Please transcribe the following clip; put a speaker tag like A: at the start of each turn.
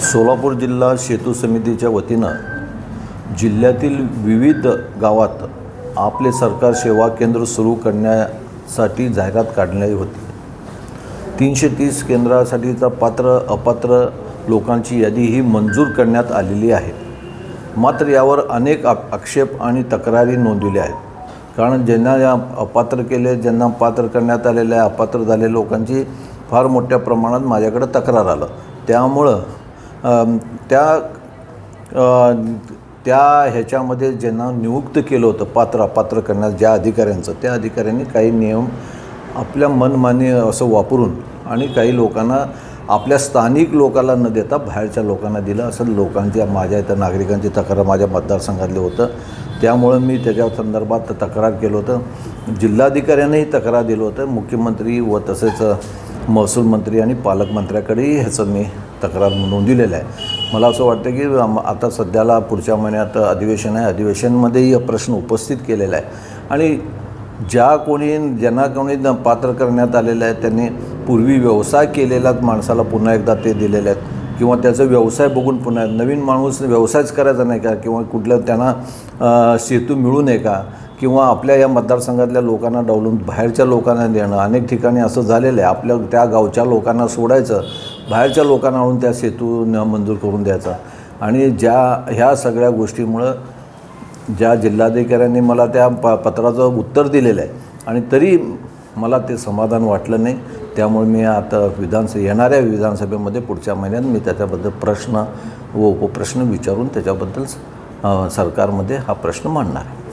A: सोलापूर जिल्हा सेतू समितीच्या वतीनं जिल्ह्यातील विविध गावात आपले सरकार सेवा केंद्र सुरू करण्यासाठी जाहिरात काढली होती. तीनशे तीस केंद्रासाठीचा पात्र अपात्र लोकांची यादी ही मंजूर करण्यात आलेली आहे. मात्र यावर अनेक आ- आक्षेप आणि तक्रारी नोंदविल्या आहेत. कारण ज्यांना या अपात्र केले ज्यांना पात्र करण्यात आलेल्या अपात्र झालेल्या लोकांची फार मोठ्या प्रमाणात माझ्याकडे तक्रार आलं. त्यामुळं त्या त्या ह्याच्यामध्ये ज्यांना नियुक्त केलं होतं पात्र अपात्र करण्यास ज्या अधिकाऱ्यांचं त्या अधिकाऱ्यांनी काही नियम आपल्या मनमानी असं वापरून आणि काही लोकांना आपल्या स्थानिक लोकांना न देता बाहेरच्या लोकांना दिलं. असं लोकांच्या माझ्या इथं नागरिकांची तक्रार माझ्या मतदारसंघातली होतं. त्यामुळं मी त्याच्या संदर्भात तक्रार केलं होतं. जिल्हाधिकाऱ्यांनाही तक्रार दिलं होतं. मुख्यमंत्री व तसेच महसूल मंत्री आणि पालकमंत्र्याकडेही ह्याचं मी तक्रार नोंदवलेलं आहे. मला असं वाटतं की आता सध्याला पुढच्या महिन्यात अधिवेशन आहे. अधिवेशनमध्येही हा प्रश्न उपस्थित केलेला आहे. आणि ज्या कोणी ज्यांना कोणी पात्र करण्यात आलेलं आहे त्यांनी पूर्वी व्यवसाय केलेलाच माणसाला पुन्हा एकदा ते दिलेले आहेत. किंवा त्याचा व्यवसाय बघून पुन्हा नवीन माणूस व्यवसायच करायचा नाही का? किंवा कुठल्या त्यांना सेतू मिळू नये का? किंवा आपल्या या मतदारसंघातल्या लोकांना डावलून बाहेरच्या लोकांना देणं. अनेक ठिकाणी असं झालेलं आहे. आपल्या त्या गावच्या लोकांना सोडायचं बाहेरच्या लोकांना आणून त्या सेतू न मंजूर करून द्यायचा. आणि ज्या ह्या सगळ्या गोष्टीमुळं ज्या जिल्हाधिकाऱ्यांनी मला त्या प पत्राचं उत्तर दिलेलं आहे. आणि तरी मला ते समाधान वाटलं नाही. त्यामुळे मी आता विधानसभा येणाऱ्या विधानसभेमध्ये पुढच्या महिन्यात मी त्याच्याबद्दल प्रश्न व उपप्रश्न विचारून त्याच्याबद्दल सरकारमध्ये हा प्रश्न मांडणार आहे.